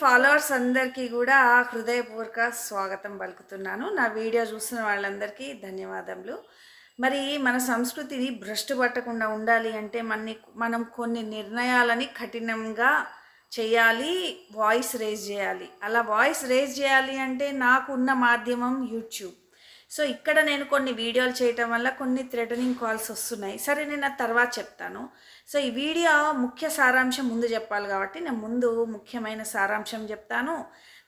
Followers అందరికీ కూడా హృదయపూర్వక స్వాగతం పలుకుతున్నాను. నా వీడియో చూస్తున్న వాళ్ళందరికీ ధన్యవాదములు. మరి మన సంస్కృతిని భ్రష్టు పట్టకుండా ఉండాలి అంటే మన మనం కొన్ని నిర్ణయాలని కఠినంగా చేయాలి వాయిస్ రేజ్ చేయాలి. అలా వాయిస్ రేజ్ చేయాలి అంటే నాకు ఉన్న మాధ్యమం యూట్యూబ్ సో ఇక్కడ నేను కొన్ని వీడియోలు చేయటం వల్ల కొన్ని థ్రెటనింగ్ కాల్స్ వస్తున్నాయి. సరే నేను అది తర్వాత చెప్తాను. సో ఈ వీడియో ముఖ్య సారాంశం ముందు చెప్పాలి కాబట్టి నేను ముందు ముఖ్యమైన సారాంశం చెప్తాను.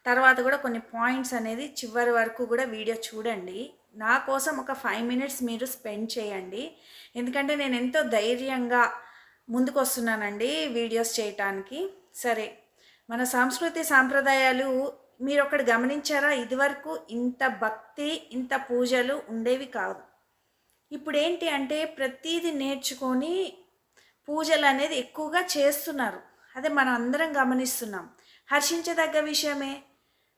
తర్వాత కూడా కొన్ని పాయింట్స్ అనేది చివరి వరకు కూడా వీడియో చూడండి. నా కోసం ఒక ఫైవ్ మినిట్స్ మీరు స్పెండ్ చేయండి. ఎందుకంటే నేను ఎంతో ధైర్యంగా ముందుకు వస్తున్నానండి వీడియోస్ చేయటానికి. సరే మన సంస్కృతి సాంప్రదాయాలు మీరు ఒకటి గమనించారా? ఇదివరకు ఇంత భక్తి ఇంత పూజలు ఉండేవి కాదు. ఇప్పుడు ఏంటి అంటే ప్రతీది నేర్చుకొని పూజలు అనేది ఎక్కువగా చేస్తున్నారు. అదే మనం అందరం గమనిస్తున్నాం. హర్షించదగ్గ విషయమే.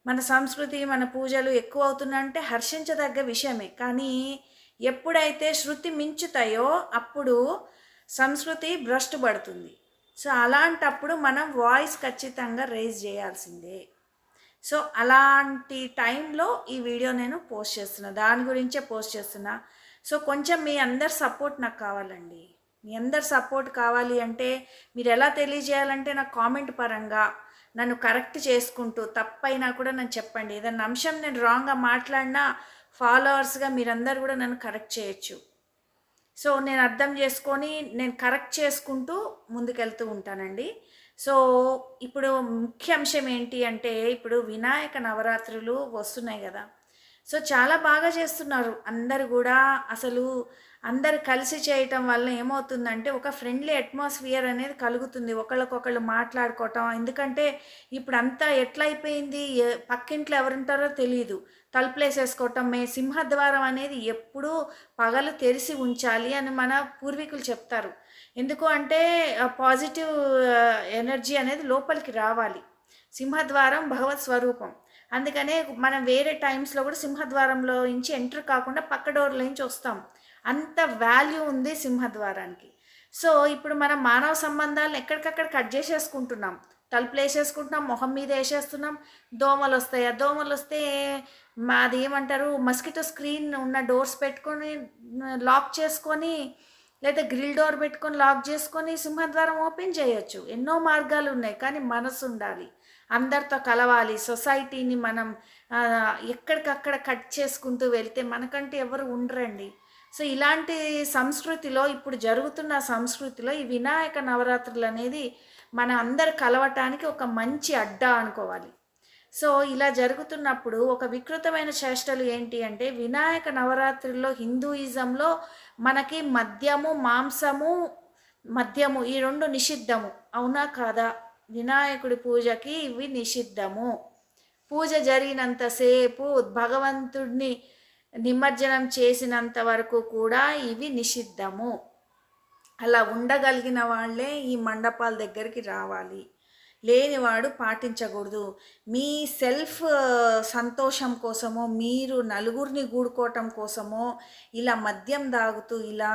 మన సంస్కృతి మన పూజలు ఎక్కువ అవుతున్నాయంటే హర్షించదగ్గ విషయమే. కానీ ఎప్పుడైతే శృతి మించుతాయో అప్పుడు సంస్కృతి భ్రష్టు పడుతుంది సో అలాంటప్పుడు మనం వాయిస్ ఖచ్చితంగా రేజ్ చేయాల్సిందే. సో అలాంటి టైంలో ఈ వీడియో నేను పోస్ట్ చేస్తున్నా. దాని గురించే పోస్ట్ చేస్తున్నా. సో కొంచెం మీ అందరి సపోర్ట్ నాకు కావాలండి. మీ అందరి సపోర్ట్ కావాలి అంటే మీరు ఎలా తెలియజేయాలంటే నాకు కామెంట్ పరంగా నన్ను కరెక్ట్ చేసుకుంటూ తప్పైనా కూడా నన్ను చెప్పండి. ఏదన్నా అంశం నేను రాంగ్గా మాట్లాడినా ఫాలోవర్స్గా మీరందరూ కూడా నన్ను కరెక్ట్ చేయొచ్చు. సో నేను అర్థం చేసుకొని నేను కరెక్ట్ చేసుకుంటూ ముందుకెళ్తూ ఉంటానండి. సో ఇప్పుడు ముఖ్య అంశం ఏంటి అంటే ఇప్పుడు వినాయక నవరాత్రులు వస్తున్నాయి కదా. సో చాలా బాగా చేస్తున్నారు. అందరు కూడా అసలు అందరు కలిసి చేయటం వల్ల ఏమవుతుందంటే ఒక ఫ్రెండ్లీ అట్మాస్ఫియర్ అనేది కలుగుతుంది. ఒకళ్ళకొకళ్ళు మాట్లాడుకోవటం. ఎందుకంటే ఇప్పుడు అంతా ఎట్లా అయిపోయింది పక్కింట్లో ఎవరుంటారో తెలియదు తలుపులేసేసుకోవటం. మే సింహద్వారం అనేది ఎప్పుడూ పగలు తెరిచి ఉంచాలి అని మన పూర్వీకులు చెప్తారు. ఎందుకు అంటే పాజిటివ్ ఎనర్జీ అనేది లోపలికి రావాలి. సింహద్వారం భగవత్ స్వరూపం. అందుకనే మనం వేరే టైమ్స్లో కూడా సింహద్వారంలో నుంచి ఎంటర్ కాకుండా పక్క డోర్లో నుంచి వస్తాం. అంత వాల్యూ ఉంది సింహద్వారానికి. సో ఇప్పుడు మనం మానవ సంబంధాలను ఎక్కడికక్కడ కట్ చేసేసుకుంటున్నాం. తలుపులు వేసేసుకుంటున్నాం మొహం మీద వేసేస్తున్నాం. దోమలు వస్తాయి? ఆ దోమలు వస్తే మాది ఏమంటారు? మస్కిటో స్క్రీన్ ఉన్న డోర్స్ పెట్టుకొని లాక్ చేసుకొని లేదా గ్రిల్ డోర్ పెట్టుకొని లాక్ చేసుకొని సింహద్వారం ఓపెన్ చేయొచ్చు. ఎన్నో మార్గాలు ఉన్నాయి కానీ మనసు ఉండాలి అందరితో కలవాలి. సొసైటీని మనం ఎక్కడికక్కడ కట్ చేసుకుంటూ వెళ్తే మనకంటే ఎవరు ఉండరండి. సో ఇలాంటి సంస్కృతిలో ఇప్పుడు జరుగుతున్న సంస్కృతిలో ఈ వినాయక నవరాత్రులు అనేది మన అందరు కలవటానికి ఒక మంచి అడ్డా అనుకోవాలి. సో ఇలా జరుగుతున్నప్పుడు ఒక వికృతమైన చేష్టలు ఏంటి అంటే వినాయక నవరాత్రుల్లో హిందూయిజంలో మనకి మద్యము మాంసము మద్యము ఈ రెండు నిషిద్ధము. అవునా కాదా? వినాయకుడి పూజకి ఇవి నిషిద్ధము. పూజ జరిగినంతసేపు భగవంతుడిని నిమజ్జనం చేసినంత వరకు కూడా ఇవి నిషిద్ధము. అలా ఉండగలిగిన వాళ్ళే ఈ మండపాల దగ్గరికి రావాలి. లేనివాడు పాటించకూడదు. మీ సెల్ఫ్ సంతోషం కోసమో మీరు నలుగురిని గూడుకోవటం కోసమో ఇలా మద్యం దాగుతూ ఇలా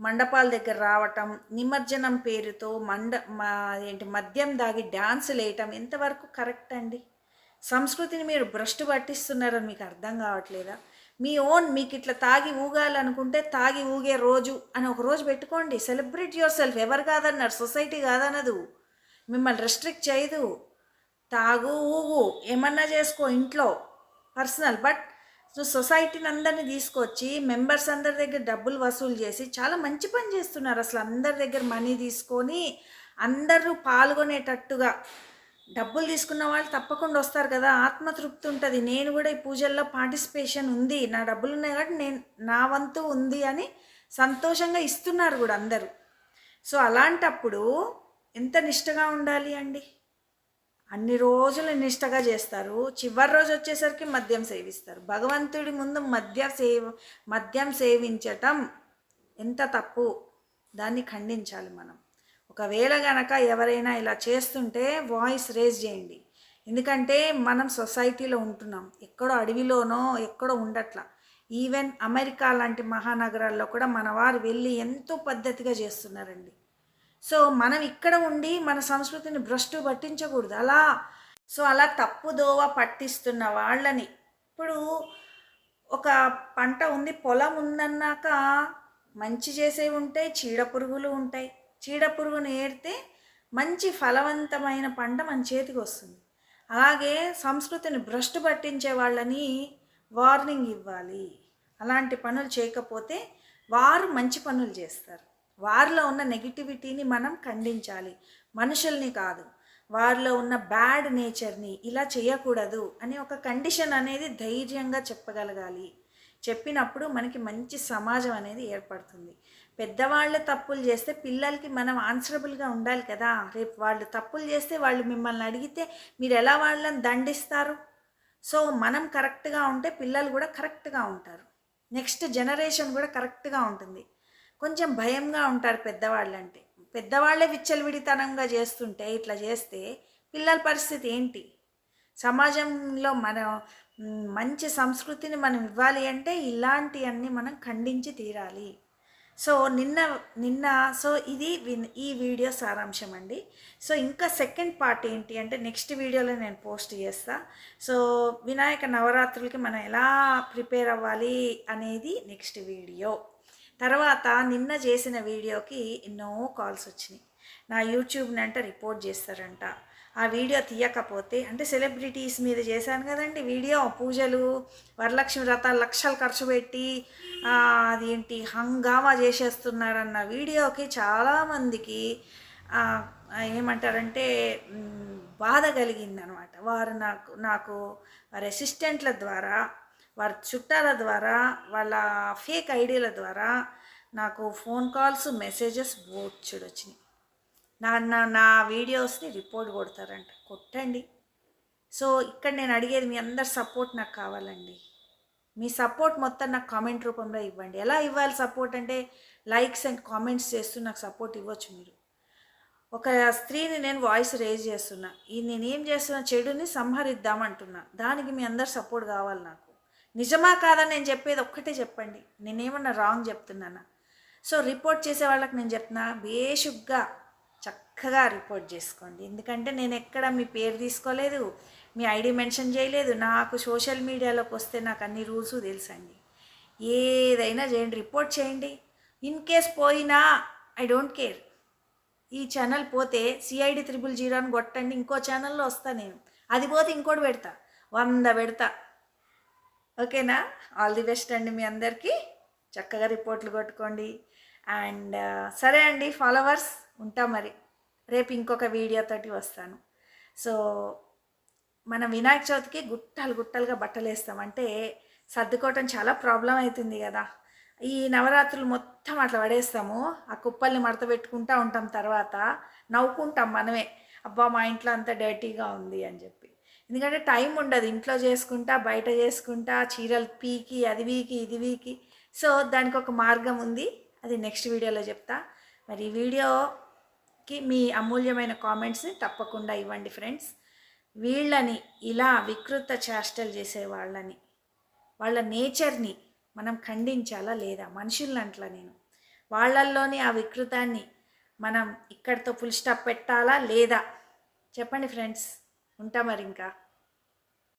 మండపాల దగ్గర రావటం నిమజ్జనం పేరుతో మండ మా ఏంటి మద్యం దాగి డ్యాన్సులు వేయటం ఎంతవరకు కరెక్ట్ అండి? సంస్కృతిని మీరు భ్రష్టు పట్టిస్తున్నారని మీకు అర్థం కావట్లేదా? మీ ఓన్ మీకు ఇట్లా తాగి ఊగాలనుకుంటే తాగి ఊగే రోజు అని ఒక రోజు పెట్టుకోండి. Celebrate your self. ఎవరు కాదన్నారు? సొసైటీ కాదనదు. మిమ్మల్ని రెస్ట్రిక్ట్ చేయదు. తాగు ఊగు ఏమన్నా చేసుకో ఇంట్లో పర్సనల్ బట్ సో సొసైటీని అందరినీ తీసుకొచ్చి మెంబర్స్ అందరి దగ్గర డబ్బులు వసూలు చేసి చాలా మంచి పని చేస్తున్నారు. అసలు అందరి దగ్గర మనీ తీసుకొని అందరూ పాల్గొనేటట్టుగా. డబ్బులు తీసుకున్న వాళ్ళు తప్పకుండా వస్తారు కదా. ఆత్మతృప్తి ఉంటుంది. నేను కూడా ఈ పూజల్లో పార్టిసిపేషన్ ఉంది. నా డబ్బులు ఉన్నాయి కాబట్టి నేను నా వంతు ఉంది అని సంతోషంగా ఇస్తున్నారు కూడా అందరూ. సో అలాంటప్పుడు ఎంత నిష్టగా ఉండాలి అండి? అన్ని రోజులు నిష్టగా చేస్తారు. చివరి రోజు వచ్చేసరికి మద్యం సేవిస్తారు. భగవంతుడి ముందు మద్య సేవ మద్యం సేవించటం ఎంత తప్పు? దాన్ని ఖండించాలి మనం. ఒకవేళ గనక ఎవరైనా ఇలా చేస్తుంటే వాయిస్ రేజ్ చేయండి. ఎందుకంటే మనం సొసైటీలో ఉంటున్నాం. ఎక్కడో అడవిలోనో ఎక్కడో ఉండట్లా. ఈవెన్ అమెరికా లాంటి మహానగరాల్లో కూడా మన వారు వెళ్ళి ఎంతో పద్ధతిగా చేస్తున్నారండి. సో మనం ఇక్కడ ఉండి మన సంస్కృతిని భ్రష్టు పట్టించకూడదు. అలా సో అలా తప్పుదోవ పట్టిస్తున్న వాళ్ళని. ఇప్పుడు ఒక పంట ఉంది పొలం ఉందన్నాక మంచి చేసేవి ఉంటాయి చీడ పురుగులు ఉంటాయి. చీడ పురుగును ఏరితే మంచి ఫలవంతమైన పంట మన చేతికి వస్తుంది. అలాగే సంస్కృతిని భ్రష్టు పట్టించే వాళ్ళని వార్నింగ్ ఇవ్వాలి. అలాంటి పనులు చేయకపోతే వారు మంచి పనులు చేస్తారు. వారిలో ఉన్న నెగిటివిటీని మనం ఖండించాలి. మనుషుల్ని కాదు. వారిలో ఉన్న బ్యాడ్ నేచర్ని ఇలా చేయకూడదు అని ఒక కండిషన్ అనేది ధైర్యంగా చెప్పగలగాలి. చెప్పినప్పుడు మనకి మంచి సమాజం అనేది ఏర్పడుతుంది. పెద్దవాళ్ళు తప్పులు చేస్తే పిల్లలకి మనం ఆన్సరబుల్గా ఉండాలి కదా. రేపు వాళ్ళు తప్పులు చేస్తే వాళ్ళు మిమ్మల్ని అడిగితే మీరు ఎలా వాళ్ళని దండిస్తారు? సో మనం కరెక్ట్గా ఉంటే పిల్లలు కూడా కరెక్ట్గా ఉంటారు. నెక్స్ట్ జనరేషన్ కూడా కరెక్ట్గా ఉంటుంది. కొంచెం భయంగా ఉంటారు పెద్దవాళ్ళంటే. పెద్దవాళ్ళే విచ్చలవిడితనంగా చేస్తుంటే ఇట్లా చేస్తే పిల్లల పరిస్థితి ఏంటి? సమాజంలో మనం మంచి సంస్కృతిని మనం ఇవ్వాలి అంటే ఇలాంటివన్నీ మనం ఖండించి తీరాలి. సో నిన్న నిన్న సో ఇది ఈ వీడియో సారాంశం అండి. సో ఇంకా సెకండ్ పార్ట్ ఏంటి అంటే నెక్స్ట్ వీడియోలో నేను పోస్ట్ చేస్తా. సో వినాయక నవరాత్రులకి మనం ఎలా ప్రిపేర్ అవ్వాలి అనేది నెక్స్ట్ వీడియో. తర్వాత నిన్న చేసిన వీడియోకి ఎన్నో కాల్స్ వచ్చినాయి. నా యూట్యూబ్ని అంటే రిపోర్ట్ చేస్తారంట. ఆ వీడియో తీయకపోతే అంటే సెలబ్రిటీస్ మీద చేశాను కదండి వీడియో పూజలు వరలక్ష్మి వ్రతాలు లక్షలు ఖర్చు పెట్టి అదేంటి హంగామా చేసేస్తున్నారన్న వీడియోకి చాలామందికి ఏమంటారంటే బాధ కలిగిందనమాట వారు నాకు నాకు వారి అసిస్టెంట్ల ద్వారా వారి చుట్టాల ద్వారా వాళ్ళ ఫేక్ ఐడీల ద్వారా నాకు ఫోన్ కాల్స్ మెసేజెస్ బోర్చుడు వచ్చినాయి నా నా నా వీడియోస్ని రిపోర్ట్ కొడతారంట. కొట్టండి. సో ఇక్కడ నేను అడిగేది మీ అందరి సపోర్ట్ నాకు కావాలండి. మీ సపోర్ట్ మొత్తం నాకు కామెంట్ రూపంలో ఇవ్వండి. ఎలా ఇవ్వాలి సపోర్ట్ అంటే లైక్స్ అండ్ కామెంట్స్ చేస్తూ నాకు సపోర్ట్ ఇవ్వచ్చు మీరు. ఒక స్త్రీని నేను వాయిస్ రేజ్ చేస్తున్నా. ఈ నేనేం చేస్తున్నా చెడుని సంహరిద్దామంటున్నా దానికి మీ అందరు సపోర్ట్ కావాలి నాకు. నిజమా కాదని నేను చెప్పేది ఒక్కటే చెప్పండి. నేనేమన్నా రాంగ్ చెప్తున్నానా? సో రిపోర్ట్ చేసే వాళ్ళకి నేను చెప్తున్నా బేషుగ్గా చక్కగా రిపోర్ట్ చేసుకోండి. ఎందుకంటే నేను ఎక్కడ మీ పేరు తీసుకోలేదు మీ ఐడి మెన్షన్ చేయలేదు నాకు సోషల్ మీడియాలోకి వస్తే నాకు అన్ని రూల్స్ తెలుసండి. ఏదైనా చేయండి రిపోర్ట్ చేయండి. ఇన్ కేస్ పోయినా ఐ డోంట్ కేర్ ఈ ఛానల్ పోతే సిఐడి త్రిబుల్ జీరో అని కొట్టండి ఇంకో ఛానల్లో వస్తా నేను. అది పోతే ఇంకోటి పెడతా వంద పెడతా. ఓకేనా? ఆల్ ది బెస్ట్ అండి మీ అందరికీ. చక్కగా రిపోర్ట్లు కొట్టుకోండి. అండ్ సరే అండి ఫాలోవర్స్ ఉంటా మరి. రేపు ఇంకొక వీడియోతోటి వస్తాను. సో మన వినాయక చవితికి గుట్టలు గుట్టలుగా బట్టలు వేస్తాం. అంటే సర్దుకోవటం చాలా ప్రాబ్లం అవుతుంది కదా. ఈ నవరాత్రులు మొత్తం అట్లా పడేస్తాము. ఆ కుప్పల్ని మడత పెట్టుకుంటూ ఉంటాం తర్వాత. నవ్వుకుంటాం మనమే. అబ్బా మా ఇంట్లో అంత డర్టీగా ఉంది అని చెప్పి. ఎందుకంటే టైం ఉండదు. ఇంట్లో చేసుకుంటా బయట చేసుకుంటా చీరలు పీకి అది వీకి ఇది వీకి. సో దానికి ఒక మార్గం ఉంది. అది నెక్స్ట్ వీడియోలో చెప్తా. మరి ఈ వీడియోకి మీ అమూల్యమైన కామెంట్స్ని తప్పకుండా ఇవ్వండి ఫ్రెండ్స్. వీళ్ళని ఇలా వికృత చేష్టలు చేసే వాళ్ళని వాళ్ళ నేచర్ని మనం ఖండించాలా లేదా? మనుషుల్ని అంట్లా నేను. వాళ్ళల్లోని ఆ వికృతాన్ని మనం ఇక్కడితో ఫుల్ స్టాప్ పెట్టాలా లేదా? చెప్పండి ఫ్రెండ్స్. ఉంటా మరి ఇంకా.